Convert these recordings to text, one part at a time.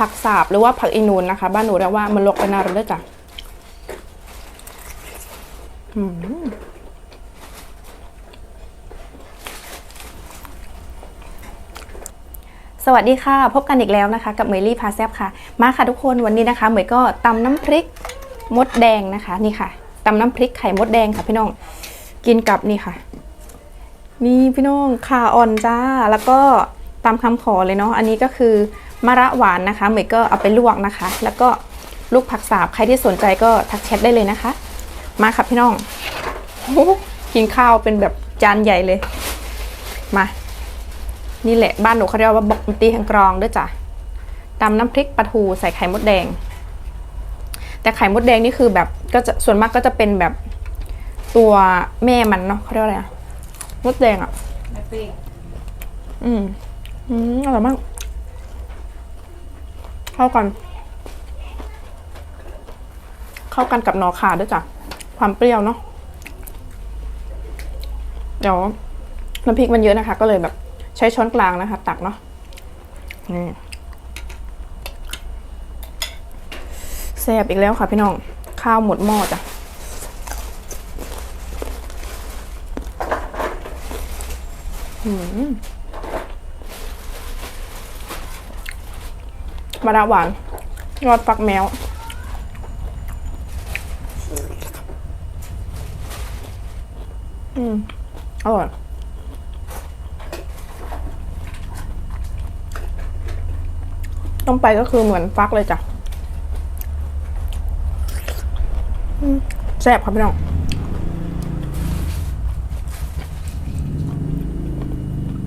ผักสาบหรือว่าผักอีนูนนะคะ บ้านหนูเรียกว่ามันลกไปนารุด้วยจ้ะสวัสดีค่ะ พบกันอีกแล้วนะคะ กับเมลี่พาแซบค่ะ มาค่ะทุกคนวันนี้นะคะเมยก็ตำน้ำพริกมดแดงนะคะ นี่ค่ะตำน้ำพริกไข่มดแดงค่ะพี่น้อง กินกับนี่ค่ะ นี่พี่น้องขาอ่อนจ้า แล้วก็ตามคำขอเลยเนาะอันนี้ก็คือ มะระหวานนะคะเหมยก็เอาไปลวกนะคะ แล้วก็ลูกผักสาบใครที่สนใจก็ทักแชทได้เลยนะคะ มาค่ะพี่น้องโอ้โหกินข้าวเป็นแบบจานใหญ่เลย มา นี่แหละบ้านหนูเขาเรียกว่าบอกตีแห่งกรองด้วยจ้ะตำน้ำพริกปลาทูใส่ไข่มดแดง แต่ไข่มดแดงนี่คือแบบก็จะส่วนมากก็จะเป็นแบบตัวแม่มันเนาะเขาเรียกว่าอะไรอะมดแดงอะไม่ปิ้งอืมอืมอร่อยมาก เข้ากัน เข้ากันกับนอขาด้วยจ้ะ ความเปรี้ยวเนาะ เดี๋ยวน้ำพริกมันเยอะนะคะ ก็เลยแบบใช้ช้อนกลางนะคะ ตักเนาะ นี่แซ่บอีกแล้วค่ะพี่น้อง ข้าวหมดหม้อจ้ะ มะระหวานยอดฟักแมวอืมอร่อยต้มไปก็คือเหมือนฟักเลยจ้ะอืมแซ่บครับพี่น้อง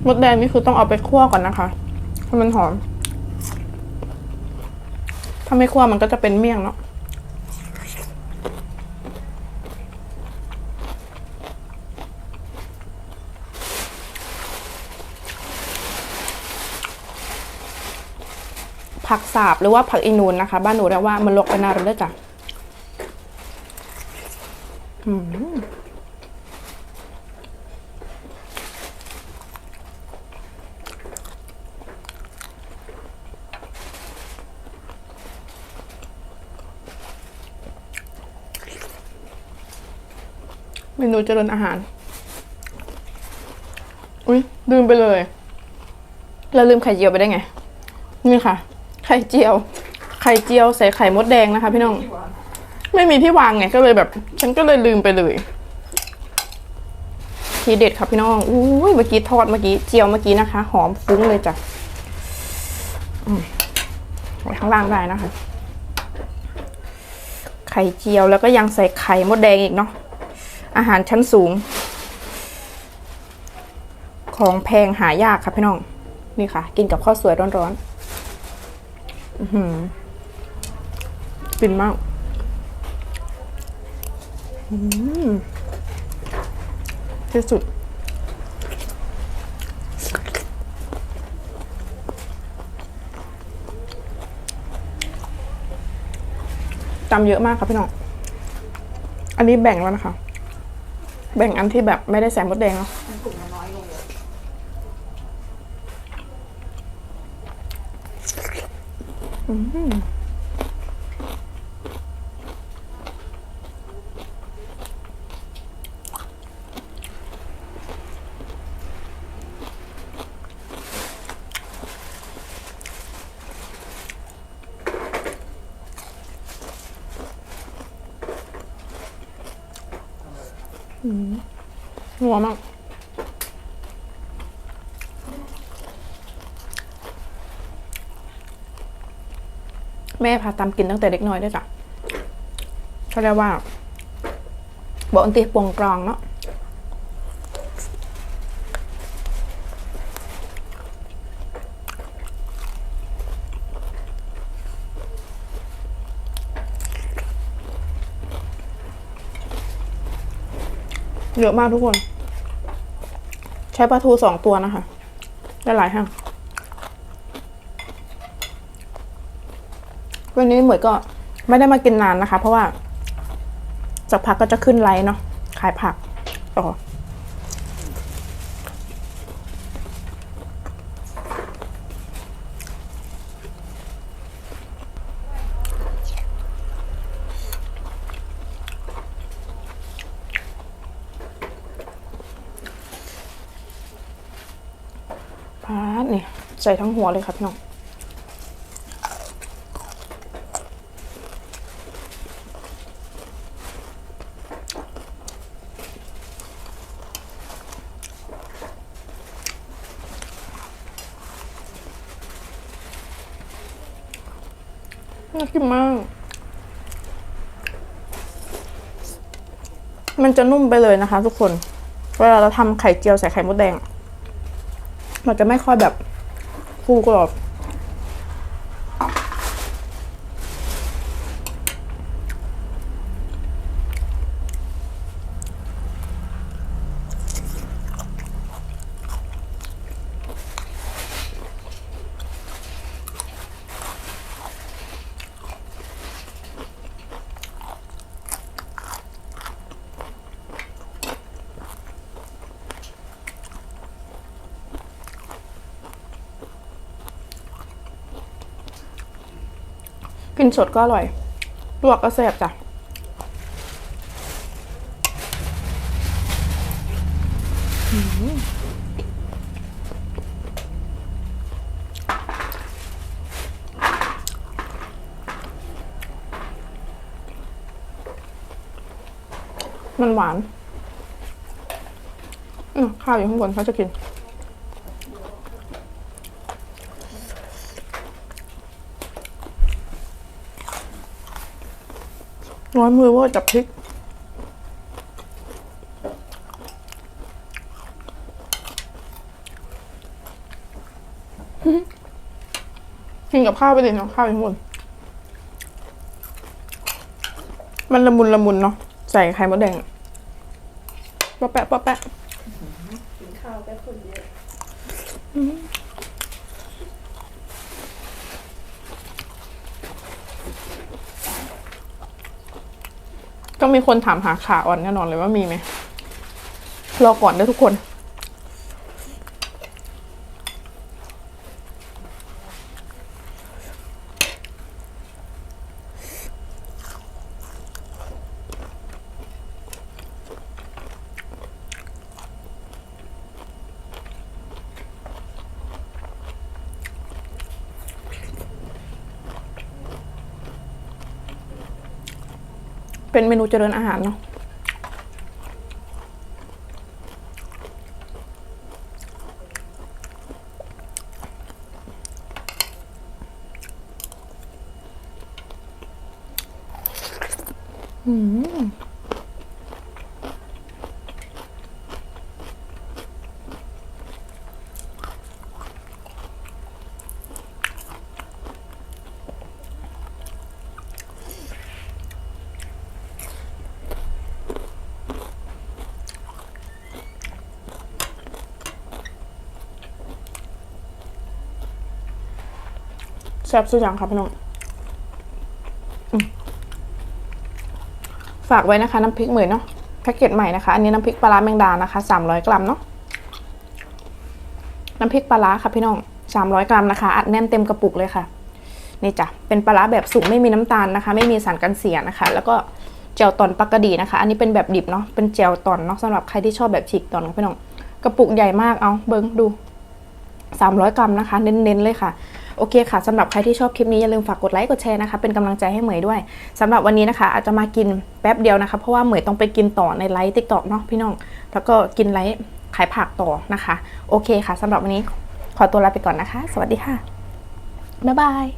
มดแดงนี่คือต้องเอาไปคั่วก่อนนะคะให้มันหอม ถ้าไม่คั่วมันก็จะเป็นเมี่ยงเนาะผักสาบหรือว่าผักอีนูนนะคะ บ้านหนูเรียกว่ามันลกไปนารุด้วยจ้ะอืม เมนูเจริญอาหาร อุ้ยลืมไปเลย เราลืมไข่เจียวไปได้ไง นี่ค่ะ ไข่เจียว ไข่เจียวใส่ไข่มดแดงนะคะ พี่น้อง ไม่มีที่วางไงก็เลยแบบ ฉันก็เลยลืมไปเลย ทีเด็ดค่ะพี่น้องอุ้ยเมื่อกี้ทอดเมื่อกี้เจียวเมื่อกี้นะคะ หอมฟุ้งเลยจ้ะอืมไว้ข้างล่างได้นะคะ ไข่เจียวแล้วก็ยังใส่ไข่มดแดงอีกเนาะ อาหารชั้นสูง ของแพงหายากค่ะพี่น้อง นี่ค่ะ กินกับข้าวสวยร้อนๆอือหือฟินมากอืมที่สุด จำเยอะมากครับพี่น้อง อันนี้แบ่งแล้วนะคะ แบ่งอันที่แบบไม่ได้ใส่มดแดงเนาะมันถุงมันน้อยลงเลย นัวมากแม่พาตามกินตั้งแต่เด็กน้อยด้วยจ้ะเขาเรียกว่าบอกอันตีปวงกรองเนาะ เยอะมากทุกคน ใช้ปลาทูสองตัวนะคะ ได้หลายห้างวันนี้เหมยก็ไม่ได้มากินนานนะคะ เพราะว่าสักพักก็จะขึ้นไลน์เนาะขายผักต่อ ใส่ทั้งหัวเลยค่ะพี่น้องน่ากินมาก มันจะนุ่มไปเลยนะคะทุกคน เวลาเราทำไข่เจียวใส่ไข่มดแดง มันจะไม่ค่อยแบบฟูกรอบ กินสดก็อร่อย ลวกก็แซ่บจ้ะมันหวาน อืมข้าวอยู่ข้างบนเขาจะกิน ร้อนมือว่าจับพริก กินกับข้าวไปเลยเนาะข้าวอยู่ข้างบนมันละมุนละมุนเนาะใส่ไข่มดแดงปะแปะปะแปะ กินข้าวแป๊บคนเยอะ ก็มีคนถามหาขาอ่อนแน่นอนเลยว่ามีไหมรอก่อนเด้อทุกคน เป็นเมนูเจริญอาหารเนาะ อืมแซ่บสุดอย่างครับพี่น้องฝากไว้นะคะน้ำพริกเหมยเนาะแพ็กเกจใหม่นะคะ อันนี้น้ำพริกปลาร้าแมงดานะคะสามร้อยกรัมเนาะน้ำพริกปลาร้าค่ะพี่น้องสามร้อยกรัมนะคะอัดแน่นเต็มกระปุกเลยค่ะนี่จ้ะเป็นปลาร้าแบบสุกไม่มีน้ำตาลนะคะ ไม่มีสารกันเสียนะคะ แล้วก็เจลตอนปลากระดีนะคะ อันนี้เป็นแบบดิบเนาะเป็นเจลตอนเนาะสำหรับใครที่ชอบแบบฉีกตอนพี่น้องกระปุกใหญ่มากเอาเบิ้งดู 300 กรัมนะคะ เน้นๆเลยค่ะ โอเคค่ะสำหรับใครที่ชอบคลิปนี้อย่าลืมฝากกดไลค์กดแชร์นะคะเป็นกำลังใจให้เหมยด้วยสำหรับวันนี้นะคะ อาจจะมากินแป๊บเดียวนะคะเพราะว่าเหมยต้องไปกินต่อในไลฟ์ติ๊กต็อกเนาะพี่น้อง แล้วก็กินไลฟ์ขายผักต่อนะคะ โอเคค่ะสำหรับวันนี้ขอตัวลาไปก่อนนะคะ สวัสดีค่ะบ๊ายบาย